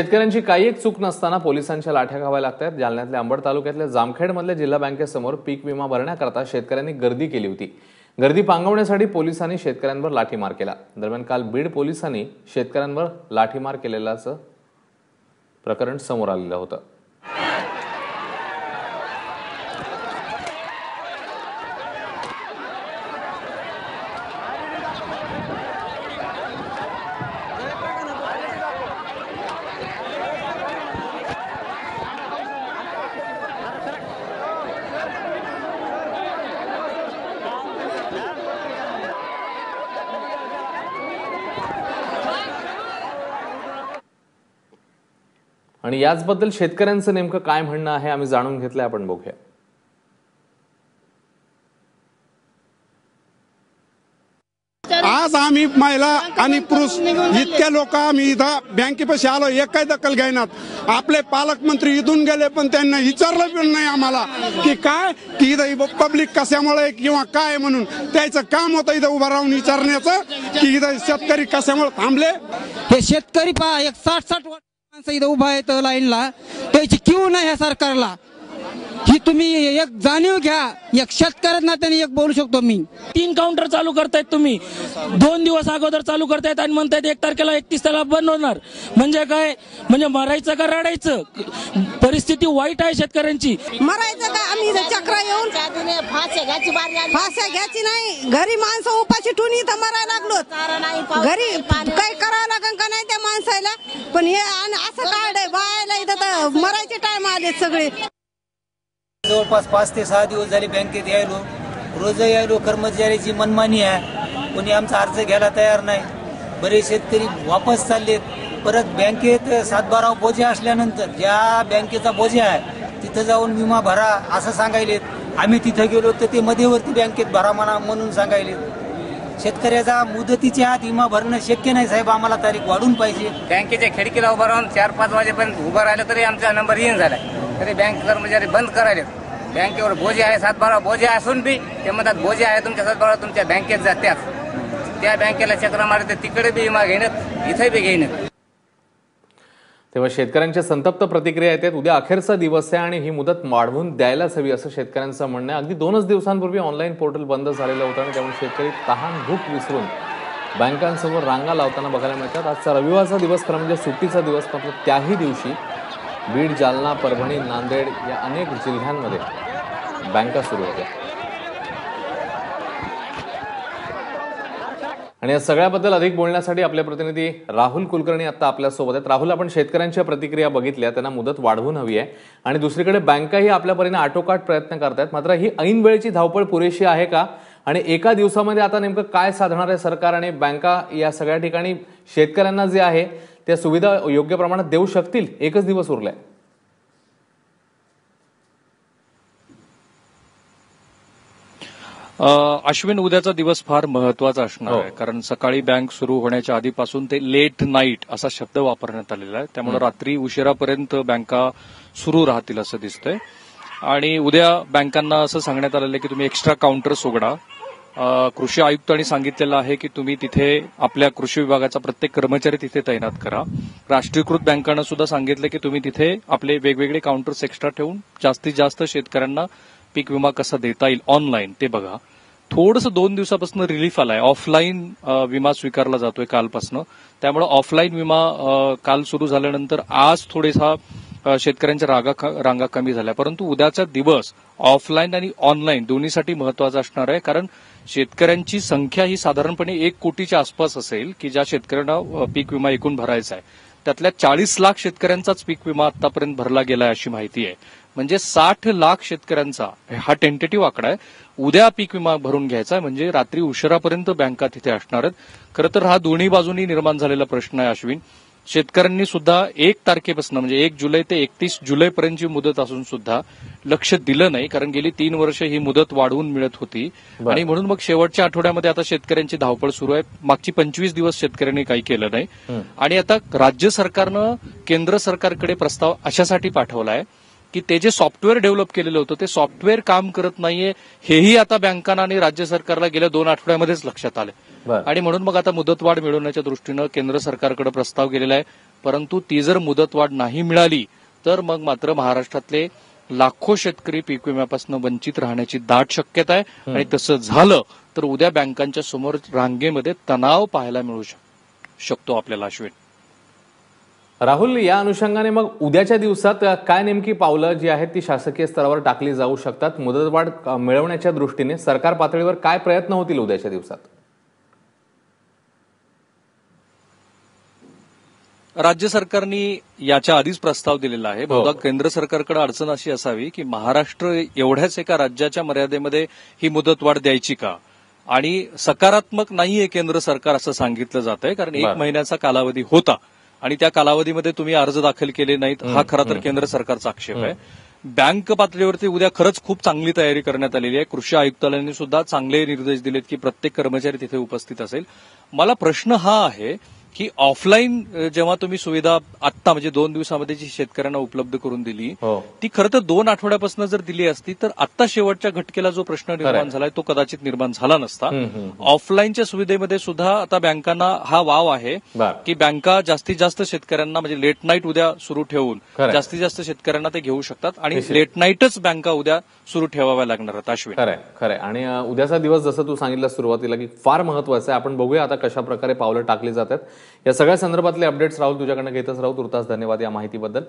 शेतकऱ्यांची काही एक चूक नसताना पोलिसांच्या लाठ्या घावायला लागतात जालन्यातल्या अंबड तालुक्यातल्या जामखेडमधल्या जिल्हा बँकेसमोर पीक विमा भरण्याकरता शेतकऱ्यांनी गर्दी केली होती. गर्दी पांगवण्यासाठी पोलिसांनी शेतकऱ्यांवर लाठीमार केला. दरम्यान काल बीड पोलिसांनी शेतकऱ्यांवर लाठीमार केलेल्याचं प्रकरण समोर आलेलं होतं. आणि याचबद्दल शेतकऱ्यांचं नेमकं काय म्हणणं आहे आम्ही जाणून घेतलंय आपण बघूया. आज आम्ही महिला आणि पुरुष इतके लोक आम्ही इथं बँकेपाशी आलो एक काही दखल घेणार आपले पालकमंत्री इथून गेले पण त्यांना विचारलं पण नाही आम्हाला की काय की इथं पब्लिक कशामुळे किंवा काय म्हणून. त्याचं काम होतं इथं उभं राहून विचारण्याचं की इथं शेतकरी कशामुळे थांबले? हे शेतकरी पहा एक साठ साठ वर्ष माणसं इथं उभा आहेत लाईनला. त्याची क्यू नाही ह्या सरकारला. ही तुम्ही एक जाणीव घ्या. एक शेतकऱ्यात नात्याने एक बोलू शकतो मी. तीन काउंटर चालू करतायत तुम्ही. दोन दिवस अगोदर चालू करतायत आणि म्हणतायत एक तारखेला एकतीस तारखेला बंद होणार. म्हणजे काय? म्हणजे मरायचं का रडायचं? परिस्थिती वाईट आहे शेतकऱ्यांची. मरायचं का? आम्ही इथं चक्र येऊन फासे घ्यायची बारी आली फाश्या घ्यायची नाही. घरी माणसं उपाशी ठेवून इथं मरायला चारा नाही, लागलो पाऊस घरी नाही, पाणी काही करावं माणसायला. पण हे आणि असं कार्ड आहे बायला इथं तर मरायचे टाइम आले सगळे. जवळपास पाच ते सहा दिवस झाले बँकेत यायलो. रोज यायलो कर्मचाऱ्याची मनमानी आहे. कोणी आमचा अर्ज घ्यायला तयार नाही. बरेच शेतकरी वापस चाललेत. परत बँकेत सातबारा बोजे असल्यानंतर ज्या बँकेचा बोजे आहे तिथं जाऊन विमा भरा असं सांगायलेत. आम्ही तिथं गेलो तर ते मध्यवर्ती बँकेत भरा म्हणा म्हणून सांगायलेत. शेतकऱ्याचा मुदतीच्या आत विमा भरणं शक्य नाही साहेब. आम्हाला तारीख वाढून पाहिजे. बँकेच्या खिडकीला उभं राहून चार पाच वाजेपर्यंत उभं राहिलं तरी आमचा नंबर येईन झाला. तरी बँक कर्मचारी बंद करायले बँकेवर बोजे आहे सातबारा बोजे असून बी ते म्हणतात बोजे आहे तुमच्या सातबारा तुमच्या बँकेत जात्यात. त्या बँकेला चक्र मारते तिकडे बी विमा घेण्यात इथे बी घेण्यात. तेव्हा शेतकऱ्यांच्या संतप्त प्रतिक्रिया येतात उद्या अखेरचा दिवस आहे आणि ही मुदत वाढवून द्यायलाच हवी असं शेतकऱ्यांचं म्हणणं आहे. अगदी दोनच दिवसांपूर्वी ऑनलाईन पोर्टल बंद झालेलं होतं आणि त्यामुळे शेतकरी तहान भूक विसरून बँकांसमोर रांगा लावताना बघायला मिळतात. आजचा रविवारचा दिवस खरं म्हणजे सुट्टीचा दिवस मात्र त्याही दिवशी बीड जालना परभणी नांदेड या अनेक जिल्ह्यांमध्ये बँका सुरू होत्या. आणि या सगळ्याबद्दल अधिक बोलण्यासाठी आपले प्रतिनिधी राहुल कुलकर्णी आता आपल्यासोबत आहेत. राहुल आपण शेतकऱ्यांच्या प्रतिक्रिया बघितल्या त्यांना मुदत वाढवून हवी आहे. आणि दुसरीकडे बँकाही आपल्या परीने आटोकाट प्रयत्न करतायत. मात्र ही ऐन वेळेची धावपळ पुरेशी आहे का? आणि एका दिवसामध्ये आता नेमकं काय साधणार आहे सरकार आणि बँका या सगळ्या ठिकाणी? शेतकऱ्यांना जे आहे त्या सुविधा योग्य प्रमाणात देऊ शकतील? एकच दिवस उरलाय. अश्विन उद्याचा दिवस फार महत्त्वाचा असणार आहे. कारण सकाळी बँक सुरू होण्याच्या आधीपासून ते लेट नाईट असा शब्द वापरण्यात आलेला आहे. त्यामुळे रात्री उशिरापर्यंत बँका सुरू राहतील असं दिसतंय. आणि उद्या बँकांना असं सांगण्यात आलेलं आहे की तुम्ही एक्स्ट्रा काउंटर्स उघडा अ, कृषी आयुक्तांनी सांगितलेलं आहे की तुम्ही तिथे आपल्या कृषी विभागाचा प्रत्येक कर्मचारी तिथे तैनात करा. राष्ट्रीयकृत बँकांना सुद्धा सांगितलं की तुम्ही तिथे आपले वेगवेगळे काउंटर्स एक्स्ट्रा ठेवून जास्तीत जास्त शेतकऱ्यांना पीक विमा कसा देता येईल ऑनलाईन ते बघा. थोडंसं दोन दिवसापासून रिलीफ आलाय. ऑफलाईन विमा स्वीकारला जातोय कालपासून. त्यामुळे ऑफलाईन विमा काल सुरू झाल्यानंतर आज थोडेसा शेतकऱ्यांच्या रागा रांगा कमी झाल्या. परंतु उद्याचा दिवस ऑफलाईन आणि ऑनलाईन दोन्हीसाठी महत्त्वाचा असणार आहे. कारण शेतकऱ्यांची संख्या ही साधारणपणे एक कोटीच्या आसपास असेल की ज्या शेतकऱ्यांना पीक विमा एकूण भरायचा आहे. त्यातल्या चाळीस लाख शेतकऱ्यांचाच पीक विमा आतापर्यंत भरला गेलाय अशी माहिती आहे. म्हणजे साठ लाख शेतकऱ्यांचा हा टेंटेटिव्ह आकडा आहे. उद्या पीक विमा भरून घ्यायचा आहे. म्हणजे रात्री उशिरापर्यंत बँका तिथे असणार आहेत. खरं तर हा दोन्ही बाजूनी निर्माण झालेला प्रश्न आहे अश्विन. शेतकऱ्यांनी सुद्धा एक तारखेपासून म्हणजे एक जुलै ते एकतीस जुलैपर्यंतची मुदत असून सुद्धा लक्ष दिलं नाही कारण गेली तीन वर्ष ही मुदत वाढवून मिळत होती. आणि म्हणून मग शेवटच्या आठवड्यामध्ये आता शेतकऱ्यांची धावपळ सुरू आहे. मागची पंचवीस दिवस शेतकऱ्यांनी काही केलं नाही. आणि आता राज्य सरकारनं केंद्र सरकारकडे प्रस्ताव अशासाठी पाठवला आहे की ते जे सॉफ्टवेअर डेव्हलप केलेलं होतं ते सॉफ्टवेअर काम करत नाहीये हेही आता बँकांना आणि राज्य सरकारला गेल्या दोन आठवड्यामध्येच लक्षात आलं. आणि म्हणून मग आता मुदतवाढ मिळवण्याच्या दृष्टीनं केंद्र सरकारकडे प्रस्ताव गेलेला आहे. परंतु ती जर मुदतवाढ नाही मिळाली तर मग मात्र महाराष्ट्रातले लाखो शेतकरी पीक विम्यापासून वंचित राहण्याची दाट शक्यता आहे. आणि तसं झालं तर उद्या बँकांच्या समोर रांगेमध्ये तणाव पाहायला मिळू शक- शकतो आपल्याला अश्विन. राहुल या अनुषंगाने मग उद्याच्या दिवसात काय नेमकी पावलं जी आहेत ती शासकीय स्तरावर टाकली जाऊ शकतात? मुदतवाढ मिळवण्याच्या दृष्टीने सरकार पातळीवर काय प्रयत्न होतील उद्याच्या दिवसात? राज्य सरकारने याच्या आधीच प्रस्ताव दिलेला आहे. बहुधा केंद्र सरकारकडे अडचण अशी असावी की महाराष्ट्र एवढ्याच एका राज्याच्या मर्यादेमध्ये ही मुदतवाढ द्यायची का? आणि सकारात्मक नाहीये केंद्र सरकार असं सांगितलं जात आहे कारण एक. महिन्याचा कालावधी होता. आणि त्या कालावधीमध्ये तुम्ही अर्ज दाखल केले नाहीत हा खरा तर केंद्र सरकारचा आक्षेप आहे. बँक पातळीवरती उद्या खरंच खूप चांगली तयारी करण्यात आलेली आहे. कृषी आयुक्तालयांनी सुद्धा चांगले निर्देश दिलेत की प्रत्येक कर्मचारी तिथे उपस्थित असेल. मला प्रश्न हा आहे की ऑफलाईन जेव्हा तुम्ही सुविधा आत्ता म्हणजे दोन दिवसामध्ये जी शेतकऱ्यांना उपलब्ध करून दिली हो. ती खरं तर दोन आठवड्यापासून जर दिली असती तर आत्ता शेवटच्या घटकेला जो प्रश्न निर्माण झालाय तो कदाचित निर्माण झाला नसता. ऑफलाईनच्या सुविधेमध्ये सुद्धा आता बँकांना हा वाव आहे. की बँका जास्तीत जास्त शेतकऱ्यांना म्हणजे लेट नाईट उद्या सुरू ठेवून. जास्तीत जास्त शेतकऱ्यांना ते घेऊ शकतात आणि लेट नाईटच बँका उद्या सुरू ठेवाव्या लागणार आहेत अश्विन. खरंय खरंय आणि उद्याचा दिवस जसं तू सांगितलं सुरुवातीला की फार महत्वाचं आहे. आपण बघूया आता कशा प्रकारे पावलं टाकली जातात. या सगळ्या संदर्भातले अपडेट्स राहुल तुझ्याकडनं घेतच राहू तुर्तास धन्यवाद या माहितीबद्दल.